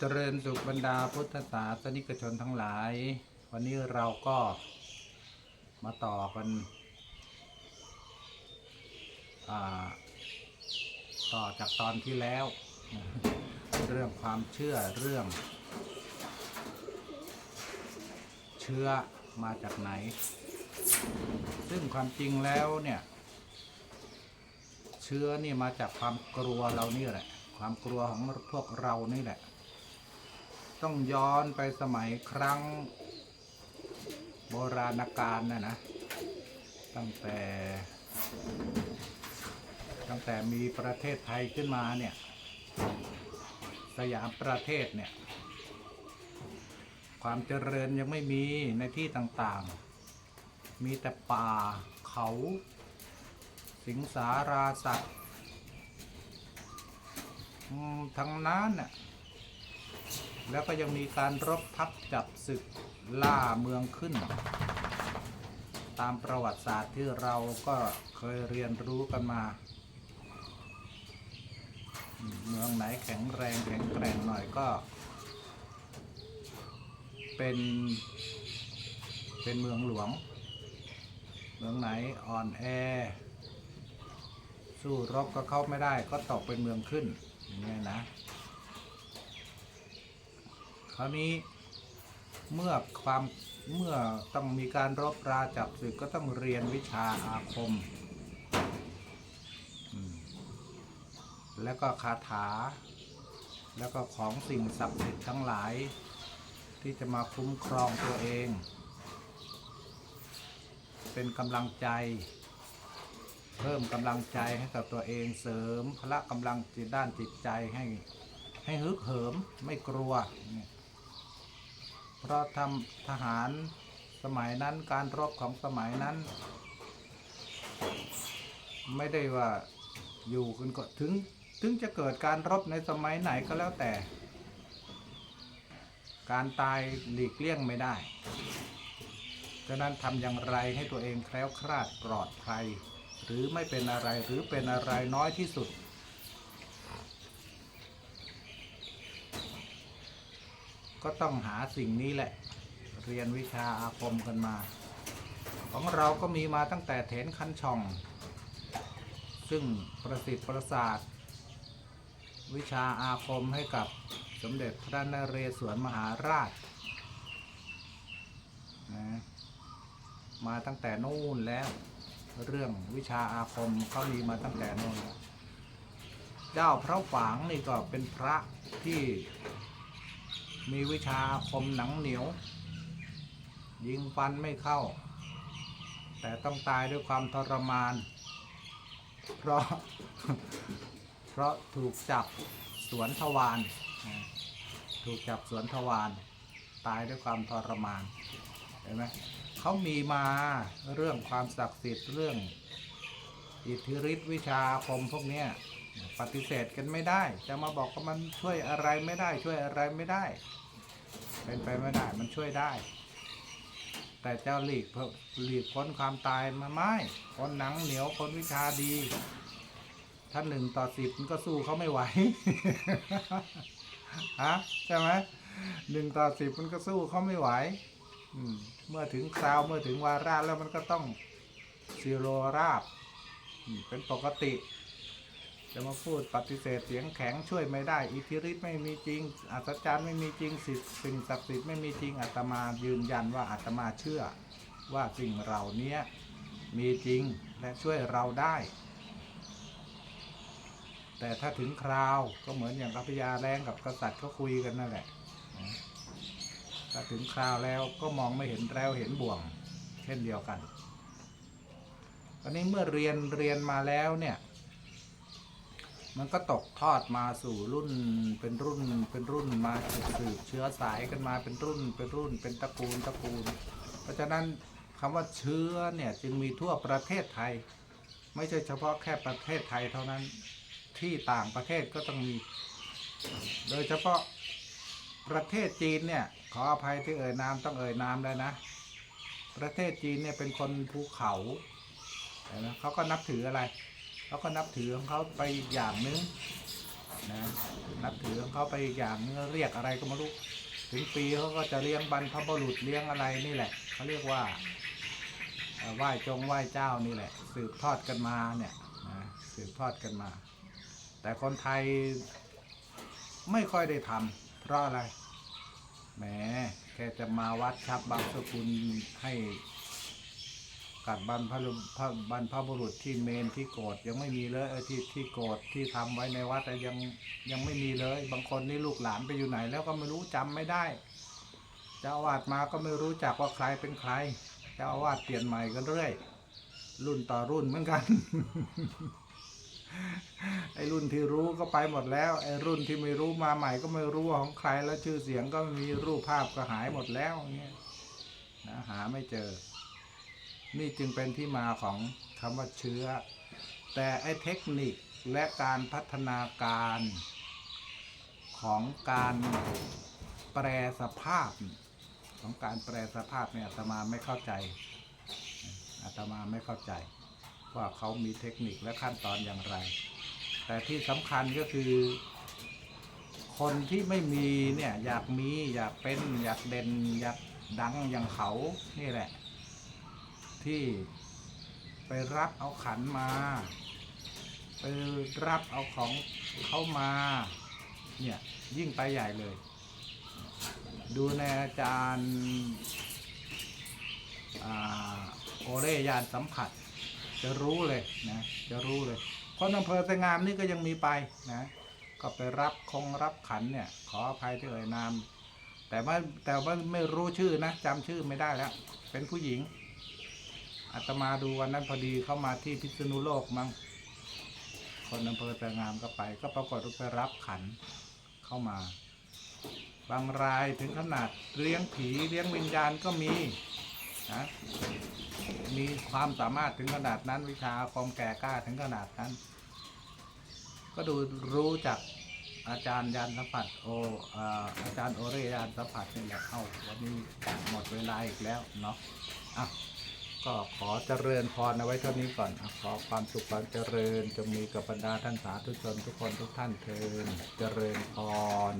เจริญสุขบรรดาพุทธศาสนิกชนทั้งหลาย วันนี้เราก็มาต่อกันต่อจากตอนที่แล้ว เรื่องความเชื่อเรื่อง เชื้อมาจากไหน ซึ่งความจริงแล้วเนี่ย เชื้อนี่มาจากความกลัวเรานี่แหละ ความกลัวของพวกเรานี่แหละ ต้องย้อนไปสมัยครั้ง โบราณกาลนะนะ ตั้งแต่ ตั้งแต่มีประเทศไทยขึ้นมาเนี่ย สยามประเทศเนี่ย ความเจริญยังไม่มีในที่ต่างๆ มีแต่ป่าเขา สิงสาราสัตว์ทั้งนั้นน่ะ แล้วก็ยังมีการรบทับจับศึกล่าเมืองขึ้น ตามประวัติศาสตร์ที่เราก็เคยเรียนรู้กันมา เมืองไหนแข็งแรงแข็งแกร่งหน่อยก็ เป็นเป็นเมืองหลวง เมืองไหนอ่อนแอ สู้รบก็เข้าไม่ได้ก็ตกเป็นเมืองขึ้นอย่างนี้ยนะ คราวนี้เมื่อความเมื่อต้องมีการรบราจับศึกก็ต้องเรียนวิชาอาคม แล้วก็คาถา แล้วก็ของสิ่งศักดิ์สิทธิ์ทั้งหลาย ที่จะมาคุ้มครองตัวเอง เป็นกำลังใจ เพิ่มกำลังใจให้กับตัวเองเสริมพละกำลังด้านจิตใจให้ให้ฮึกเหิมไม่กลัวเนี่ย เพราะทำทหารสมัยนั้นการรบของสมัยนั้น ไม่ได้ว่าอยู่กันก็ถึงถึงจะเกิดการรบในสมัยไหนก็แล้วแต่ การตายหลีกเลี่ยงไม่ได้ฉะนั้นทำอย่างไรให้ตัวเองแคล้วคลาดปลอดภัย หรือไม่เป็นอะไรหรือเป็นอะไรน้อยที่สุด ก็ต้องหาสิ่งนี้แหละ เรียนวิชาอาคมกันมา ของเราก็มีมาตั้งแต่เถนคันช่อง ซึ่งประสิทธิ์ประสาท วิชาอาคมให้กับสมเด็จพระนเรศวรมหาราชนะมาตั้งแต่นู่นแล้ว เรื่องวิชาอาคมเขามีมาตั้งแต่นู่นแล้วเจ้าพระฝางนี่ก็เป็นพระที่ มีวิชาคมหนังเหนียว ยิงฟันไม่เข้า แต่ต้องตายด้วยความทรมาน เพราะ เพราะถูกจับสวนทวารถูกจับสวนทวารตายด้วยความทรมานเห็นไหมเขามีมาเรื่องความศักดิ์สิทธิ์เรื่อง อิทธิฤทธิวิชาอาคมพวกเนี้ย ปฏิเสธกันไม่ได้ จะมาบอกว่ามันช่วยอะไรไม่ได้ ช่วยอะไรไม่ได้ เป็นไปไม่ได้มันช่วยได้ แต่เจ้าหลีกเพิ่มหลีกพ้นความตายมาไม่คนหนังเหนียวคนวิชาดี ถ้าหนึ่งต่อสิบมันก็สู้เขาไม่ไหวฮะใช่ไหมหนึ่งต่อสิบมันก็สู้เขาไม่ไหวอืมเมื่อถึงคราวเมื่อถึงวาระแล้วมันก็ต้องซีโรราบ เป็นปกติ จะมาพูดปฏิเสธเสียงแข็งช่วยไม่ได้ อิทธิฤทธิ์ไม่มีจริง อัศจรรย์ไม่มีจริงสิทธิ์สิ่งศักดิ์สิทธิ์ไม่มีจริงอาตมายืนยันว่าอาตมาเชื่อ ว่าสิ่งเหล่านี้มีจริงและช่วยเราได้ แต่ถ้าถึงคราวก็เหมือนอย่างกัพยาแรงกับกษัตริย์เขาคุยกันนั่นแหละถ้าถึงคราวแล้วก็มองไม่เห็นแล้วเห็นบ่วง เช่นเดียวกันตอนนี้เมื่อเรียนเรียนมาแล้วเนี่ย มันก็ตกทอดมาสู่รุ่นเป็นรุ่นเป็นรุ่นมาสืบเชื้อสายกันมาเป็นรุ่นเป็นรุ่นเป็นตระกูลตระกูล เพราะฉะนั้นคำว่าเชื้อเนี่ยจึงมีทั่วประเทศไทย ไม่ใช่เฉพาะแค่ประเทศไทยเท่านั้นที่ต่างประเทศก็ต้องมี โดยเฉพาะประเทศจีนเนี่ยขออภัยที่เอ่ยนามต้องเอ่ยนามเลยนะ ประเทศจีนเนี่ยเป็นคนภูเขาเห็นไหมเขาก็นับถืออะไร เขาก็นับถือของเขาไปอีกอย่างนึงนะนับถือของเขาไปอีกอย่างนึงเรียกอะไรก็ไม่รู้ถึงปีเขาก็จะเลี้ยงบรรพบุรุษเลี้ยงอะไรนี่แหละเขาเรียกว่าไหว้จงไหว้เจ้านี่แหละ สืบทอดกันมาเนี่ยนะสืบทอดกันมา แต่คนไทยไม่ค่อยได้ทำเพราะอะไรแหมแค่จะมาวัดชับบางสกุลให้ กัดบรรพบุรุษบรรพบุรุษที่เมนที่โกรธยังไม่มีเลยที่ที่โกรธที่ทำไว้ในวัดแต่ยังยังไม่มีเลย บางคนนี่ลูกหลานไปอยู่ไหน แล้วก็ไม่รู้จำไม่ได้เจ้าอาวาสมาก็ไม่รู้จักว่าใครเป็นใครเจ้าอาวาสเปลี่ยนใหม่กันเรื่อย รุ่นต่อรุ่นเหมือนกัน ไอ้รุ่นที่รู้ก็ไปหมดแล้วไอ้รุ่นที่ไม่รู้มาใหม่ก็ไม่รู้ว่าของใครแล้วชื่อเสียงก็ไม่มีรูปภาพก็หายหมดแล้วเงี้ยนะหาไม่เจอ นี่จึงเป็นที่มาของคำว่าเชื้อ แต่ไอ้เทคนิคและการพัฒนาการของการแปรสภาพ ของการแปรสภาพเนี่ยอาตมาไม่เข้าใจอาตมาไม่เข้าใจ ว่าเขามีเทคนิคและขั้นตอนอย่างไร แต่ที่สำคัญก็คือ คนที่ไม่มีเนี่ยอยากมีอยากเป็นอยากเด่นอยากดังอย่างเขานี่แหละ ที่ไปรับเอาขันมา ไปรับเอาของเขามา เนี่ยยิ่งไปใหญ่เลย ดูในอาจารย์โอเรยานสัมผัส จะรู้เลยนะจะรู้เลยคนอำเภอสงามนี่ก็ยังมีไปนะก็ไปรับคงรับขันเนี่ยขออภัยที่เอ่ยนาม แต่ว่าแต่ว่าไม่รู้ชื่อนะจำชื่อไม่ได้แล้ว เป็นผู้หญิง อาตมาดูวันนั้นพอดีเข้ามาที่พิษณุโลกมั้งคนอำเภอไสงามก็ไป ก็ปรากฏว่าไปรับขันเข้ามา บางรายถึงขนาดเลี้ยงผีเลี้ยงวิญญาณก็มีนะมีความสามารถถึงขนาดนั้นวิชาอามแก่กล้าถึงขนาดนั้น ก็ดูรู้จากอาจารย์ยานสัมผัสโออาอาจารย์โอเรยานสัมผัสนี่แหละเข้าวันนี้หมดเวลาอีกแล้วเนาะอะ ก็ขอเจริญพรเอาไว้เท่านี้ก่อน ขอความสุขความเจริญจงมีกับบรรดาท่านสาธุชนทุกคนทุกท่านเทินเจริญพร